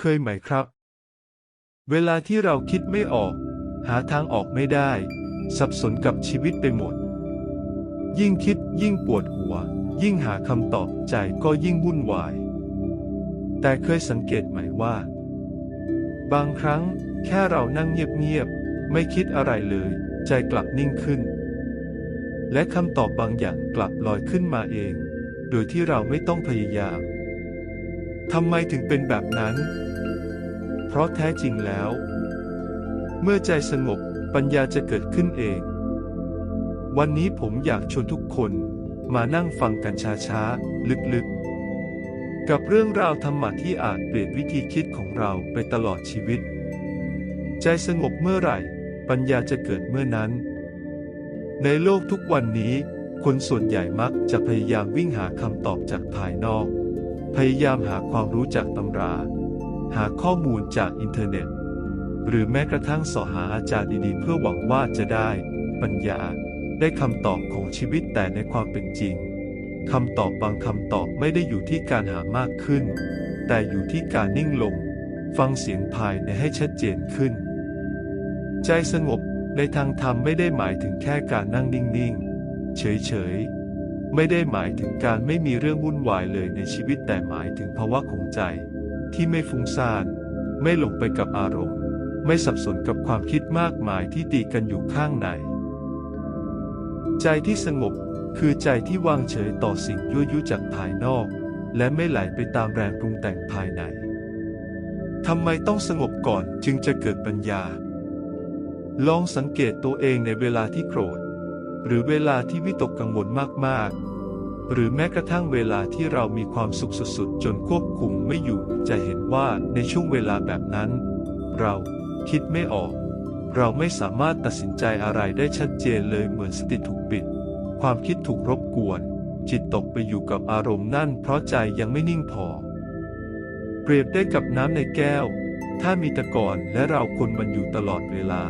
เคยไหมครับ เวลาที่เราคิดไม่ออก หาทางออกไม่ได้ สับสนกับชีวิตไปหมด ยิ่งคิดยิ่งปวดหัว ยิ่งหาคำตอบใจก็ยิ่งวุ่นวาย แต่เคยสังเกตไหมว่า บางครั้งแค่เรานั่งเงียบๆไม่คิดอะไรเลย ใจกลับนิ่งขึ้น และคำตอบบางอย่างกลับลอยขึ้นมาเอง โดยที่เราไม่ต้องพยายาม ทำไมถึงเป็นแบบนั้น เพราะแท้จริงแล้ว เมื่อใจสงบปัญญาจะเกิดขึ้นเอง วันนี้ผมอยากชวนทุกคนมานั่งฟังกันช้าๆ ลึกๆ กับเรื่องราวธรรมะที่อาจเปลี่ยนวิธีคิดของเราไปตลอดชีวิต ใจสงบเมื่อไหร่ ปัญญาจะเกิดเมื่อนั้น ในโลกทุกวันนี้ คนส่วนใหญ่มักจะพยายามวิ่งหาคำตอบจากภายนอก พยายามหาความรู้จากตำรา หาข้อมูลจากอินเทอร์เน็ต หรือแม้กระทั่งสอหาอาจารย์ดีๆ เพื่อหวังว่าจะได้ ปัญญา ได้คำตอบของชีวิตแต่ในความเป็นจริงคำตอบบางคำตอบไม่ได้อยู่ที่การหามากขึ้น แต่อยู่ที่การนิ่งลง ฟังเสียงภายในให้ชัดเจนขึ้น ใจสงบในทางธรรมไม่ได้หมายถึงแค่การนั่งนิ่งๆ เฉยๆ ไม่ได้หมายถึงการไม่มีเรื่องวุ่นวายเลยในชีวิตแต่หมายถึงภาวะของใจ ที่ไม่ฟุ้งซ่าน ไม่หลงไปกับอารมณ์ ไม่สับสนกับความคิดมากมายที่ตีกันอยู่ข้างใน ใจที่สงบคือใจที่วางเฉยต่อสิ่งยั่วยุจากภายนอก และไม่ไหลไปตามแรงปรุงแต่งภายในทำไมต้องสงบก่อนจึงจะเกิดปัญญา ลองสังเกตตัวเองในเวลาที่โกรธ หรือเวลาที่วิตกกังวลมากๆ หรือแม้กระทั่งเวลาที่เรามีความสุขสุดๆ จนควบคุมไม่อยู่ จะเห็นว่าในช่วงเวลาแบบนั้น เราคิดไม่ออก เราไม่สามารถตัดสินใจอะไรได้ชัดเจนเลยเหมือนสติถูกปิด ความคิดถูกรบกวน จิตตกไปอยู่กับอารมณ์นั่น เพราะใจยังไม่นิ่งพอ เปรียบได้กับน้ำในแก้ว ถ้ามีตะกอนและเราคนมันอยู่ตลอดเวลา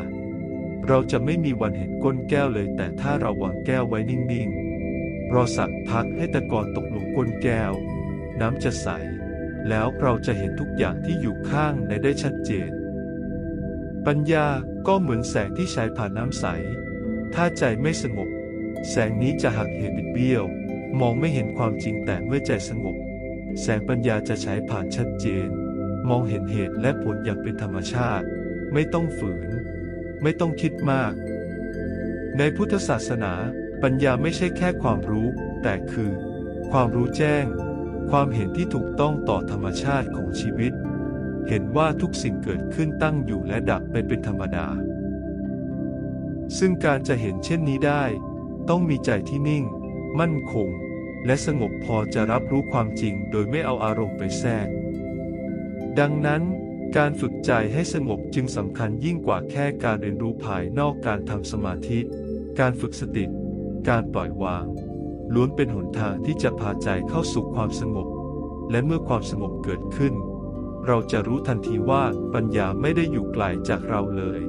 เราจะไม่มีวันเห็นก้นแก้วเลย แต่ถ้าเราวางแก้วไว้นิ่งๆ รอสักพักให้ตะกอนตกลงก้นแก้ว น้ำจะใส แล้วเราจะเห็นทุกอย่างที่อยู่ข้างในได้ชัดเจน ปัญญาก็เหมือนแสงที่ฉายผ่านน้ำใส ถ้าใจไม่สงบ แสงนี้จะหักเหบิดเบี้ยว มองไม่เห็นความจริงแต่เมื่อใจสงบ แสงปัญญาจะฉายผ่านชัดเจน มองเห็นเหตุและผลอย่างเป็นธรรมชาติ ไม่ต้องฝืน ไม่ต้องคิดมาก ในพุทธศาสนา ปัญญาไม่ใช่แค่ความรู้ แต่คือ ความรู้แจ้ง ความเห็นที่ถูกต้องต่อธรรมชาติของชีวิต เห็นว่าทุกสิ่งเกิดขึ้นตั้งอยู่และดับไปเป็นธรรมดา ซึ่งการจะเห็นเช่นนี้ได้ ต้องมีใจที่นิ่ง มั่นคง และสงบพอจะรับรู้ความจริงโดยไม่เอาอารมณ์ไปแทรก ดังนั้น การฝึกใจให้สงบจึงสำคัญยิ่งกว่าแค่การเรียนรู้ภายนอกการทำสมาธิ การฝึกสติ การปล่อยวาง ล้วนเป็นหนทางที่จะพาใจเข้าสู่ความสงบ และเมื่อความสงบเกิดขึ้น เราจะรู้ทันทีว่าปัญญาไม่ได้อยู่ไกลจากเราเลย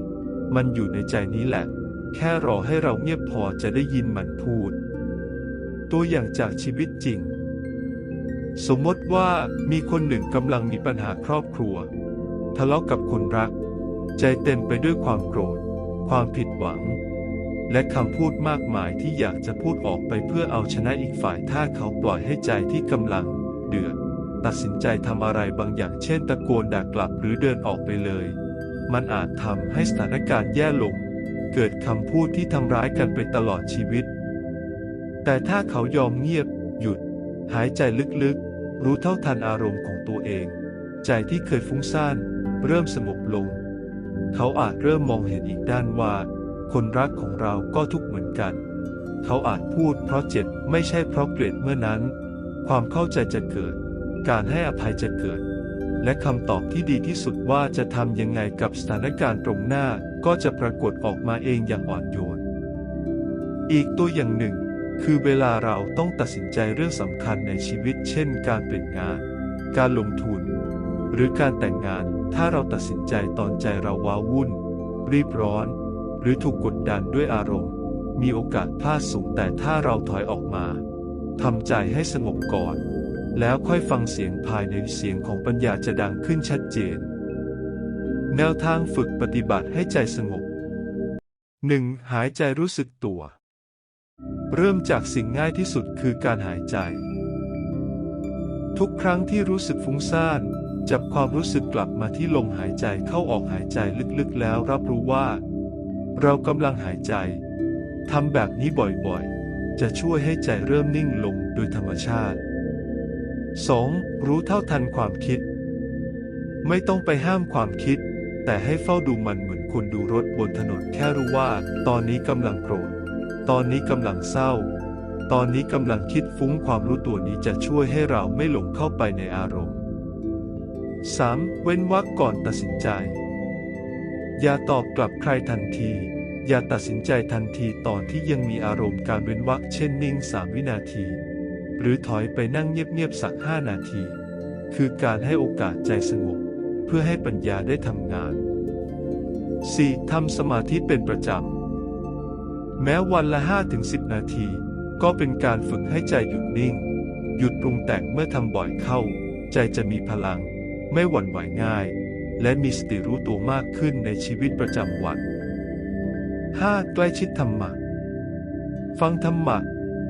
มันอยู่ในใจนี้แหละ แค่รอให้เราเงียบพอจะได้ยินมันพูด ตัวอย่างจากชีวิตจริง สมมติว่ามีคนหนึ่งกำลังมีปัญหาครอบครัว ทะเลาะกับคนรัก ใจเต็มไปด้วยความโกรธ ความผิดหวัง และคำพูดมากมายที่อยากจะพูดออกไปเพื่อเอาชนะอีกฝ่ายถ้าเขาปล่อยให้ใจที่กำลัง เดือด ตัดสินใจทำอะไรบางอย่างเช่นตะโกนด่ากลับหรือเดินออกไปเลย มันอาจทำให้สถานการณ์แย่ลง เกิดคำพูดที่ทำร้ายกันไปตลอดชีวิต แต่ถ้าเขายอมเงียบ หยุด หายใจลึกๆ รู้เท่าทันอารมณ์ของตัวเอง ใจที่เคยฟุ้งซ่าน เริ่มสงบลง เขาอาจเริ่มมองเห็นอีกด้านว่า คนรักของเราก็ทุกข์เหมือนกัน เขาอาจพูดเพราะเจ็บไม่ใช่เพราะเกลียดเมื่อนั้น ความเข้าใจจะเกิด การให้อภัยจะเกิด และคำตอบที่ดีที่สุดว่าจะทำยังไงกับสถานการณ์ตรงหน้าก็จะปรากฏออกมาเองอย่างอ่อนโยน อีกตัวอย่างหนึ่ง คือเวลาเราต้องตัดสินใจเรื่องสำคัญในชีวิต เช่น การเปลี่ยนงาน การลงทุน หรือการแต่งงาน ถ้าเราตัดสินใจตอนใจเราว้าวุ่น รีบร้อน หรือถูกกดดันด้วยอารมณ์ มีโอกาสพลาดสูงแต่ถ้าเราถอยออกมาทำใจให้สงบก่อน แล้วค่อยฟังเสียงภายในเสียงของปัญญาจะดังขึ้นชัดเจน แนวทางฝึกปฏิบัติให้ใจสงบ 1. หายใจรู้สึกตัว เริ่มจากสิ่งง่ายที่สุดคือการหายใจ ทุกครั้งที่รู้สึกฟุ้งซ่าน จับความรู้สึกกลับมาที่ลมหายใจเข้าออกหายใจลึกๆ แล้วรับรู้ว่า เรากำลังหายใจทำแบบนี้บ่อยๆ จะช่วยให้ใจเริ่มนิ่งลงโดยธรรมชาติ 2. รู้เท่าทันความคิด ไม่ต้องไปห้ามความคิด แต่ให้เฝ้าดูมันเหมือนคนดูรถบนถนนแค่รู้ว่า ตอนนี้กำลังโกรธ ตอนนี้กำลังเศร้า ตอนนี้กำลังคิดฟุ้งความรู้ตัวนี้จะช่วยให้เราไม่หลงเข้าไปในอารมณ์ 3. เว้นวรรคก่อนตัดสินใจ อย่าตอบกลับใครทันที อย่าตัดสินใจทันทีตอนที่ยังมีอารมณ์การเว้นวรรคเช่นนิ่ง 3 วินาที หรือถอยไปนั่งเงียบๆสัก 5 นาที คือการให้โอกาสใจสงบเพื่อให้ปัญญาได้ทำงาน 4. ทำสมาธิเป็นประจำ แม้วันละ 5-10 นาที ก็เป็นการฝึกให้ใจหยุดนิ่ง หยุดปรุงแต่งเมื่อทำบ่อยเข้า ใจจะมีพลัง ไม่หวั่นไหวง่าย และมีสติรู้ตัวมากขึ้นในชีวิตประจำวัน 5. ใกล้ชิดธรรมะ ฟังธรรมะ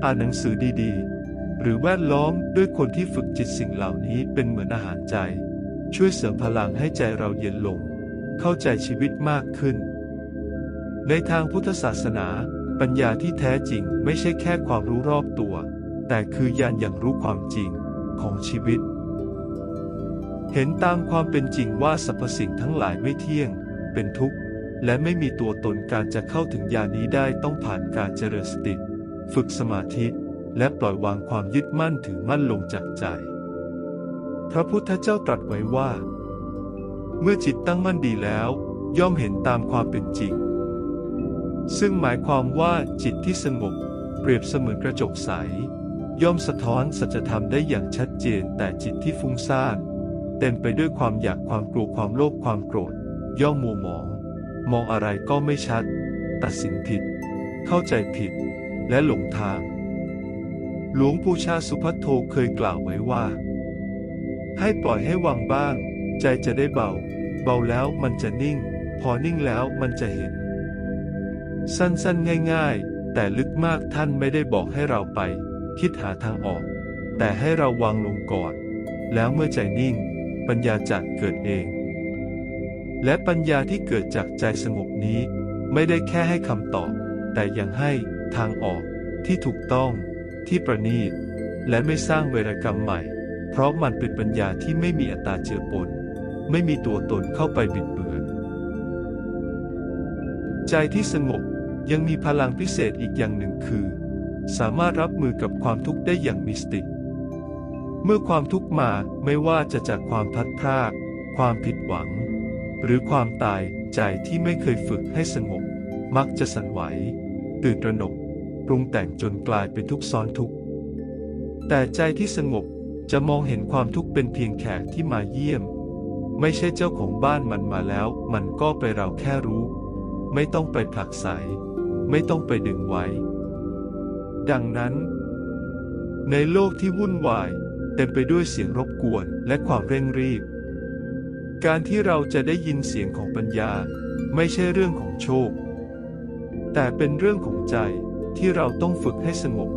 อ่านหนังสือดีๆ หรือแวดล้อมด้วยคนที่ฝึกจิตสิ่งเหล่านี้เป็นเหมือนอาหารใจ ช่วยเสริมพลังให้ใจเราเย็นลง เข้าใจชีวิตมากขึ้น ในทางพุทธศาสนา ปัญญาที่แท้จริงไม่ใช่แค่ความรู้รอบตัว แต่คือญาณอย่างรู้ความจริงของชีวิต เห็นตามความเป็นจริงว่าสรรพสิ่งทั้งหลายไม่เที่ยง เป็นทุกข์ และไม่มีตัวตนการจะเข้าถึงญาณนี้ได้ต้องผ่านการเจริญสติ ฝึกสมาธิ และปล่อยวางความยึดมั่นถือมั่นลงจากใจ พระพุทธเจ้าตรัสไว้ว่า เมื่อจิตตั้งมั่นดีแล้ว ย่อมเห็นตามความเป็นจริง ซึ่งหมายความว่าจิตที่สงบ เปรียบเสมือนกระจกใส ย่อมสะท้อนสัจธรรมได้อย่างชัดเจนแต่จิตที่ฟุ้งซ่าน เต็มไปด้วยความอยากความกลัวความโลภความโกรธ ย่อมมัวหมอง มองอะไรก็ไม่ชัด ตัดสินผิด เข้าใจผิด และหลงทาง หลวงปู่ชาสุพัทโทเคยกล่าวไว้ว่า ให้ปล่อยให้วางบ้าง ใจจะได้เบา เบาแล้วมันจะนิ่ง พอนิ่งแล้วมันจะเห็น สั้นๆง่ายๆ แต่ลึกมากท่านไม่ได้บอกให้เราไป คิดหาทางออก แต่ให้เราวางลงก่อนแล้วเมื่อใจนิ่ง ปัญญาจะเกิดเอง และปัญญาที่เกิดจากใจสงบนี้ ไม่ได้แค่ให้คำตอบ แต่ยังให้ทางออกที่ถูกต้อง ที่ประณีต และไม่สร้างเวรกรรมใหม่ เพราะมันเป็นปัญญาที่ไม่มีอัตตาเจือปน ไม่มีตัวตนเข้าไปบิดเบือน ใจที่สงบยังมีพลังพิเศษอีกอย่างหนึ่งคือ สามารถรับมือกับความทุกข์ได้อย่างมีสติ เมื่อความทุกข์มาไม่ว่าจะจากความพัดพราก ความผิดหวัง หรือความตายใจที่ไม่เคยฝึกให้สงบ มักจะสั่นไหว ตื่นตระหนกปรุงแต่งจนกลายเป็นทุกข์ซ้อนทุกข์แต่ใจที่สงบจะมองเห็นความทุกข์เป็นเพียงแขกที่มาเยี่ยม ไม่ใช่เจ้าของบ้านมันมาแล้ว มันก็ไปเราแค่รู้ ไม่ต้องไปผลักไสไม่ต้องไปดึงไว้ ดังนั้น ในโลกที่วุ่นวาย เต็มไปด้วยเสียงรบกวนและความเร่งรีบ การที่เราจะได้ยินเสียงของปัญญา ไม่ใช่เรื่องของโชค แต่เป็นเรื่องของใจที่เราต้องฝึกให้สงบ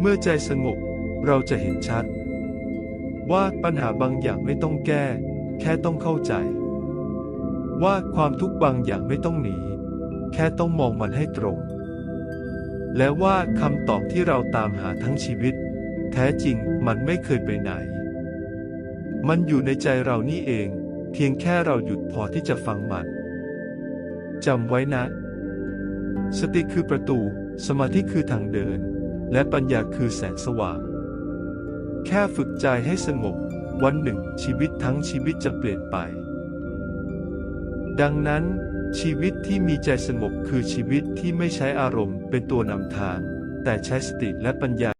เมื่อใจสงบเราจะเห็นชัด ว่าปัญหาบางอย่างไม่ต้องแก้ แค่ต้องเข้าใจ ว่าความทุกข์บางอย่างไม่ต้องหนี แค่ต้องมองมันให้ตรง และว่าคำตอบที่เราตามหาทั้งชีวิต แท้จริงมันไม่เคยไปไหน มันอยู่ในใจเรานี่เอง เพียงแค่เราหยุดพอที่จะฟังมันจำไว้นะ สติคือประตู สมาธิคือทางเดิน และปัญญาคือแสงสว่าง แค่ฝึกใจให้สงบ วันหนึ่งชีวิตทั้งชีวิตจะเปลี่ยนไป ดังนั้นชีวิตที่มีใจสงบคือชีวิตที่ไม่ใช้อารมณ์เป็นตัวนำทาง แต่ใช้สติและปัญญา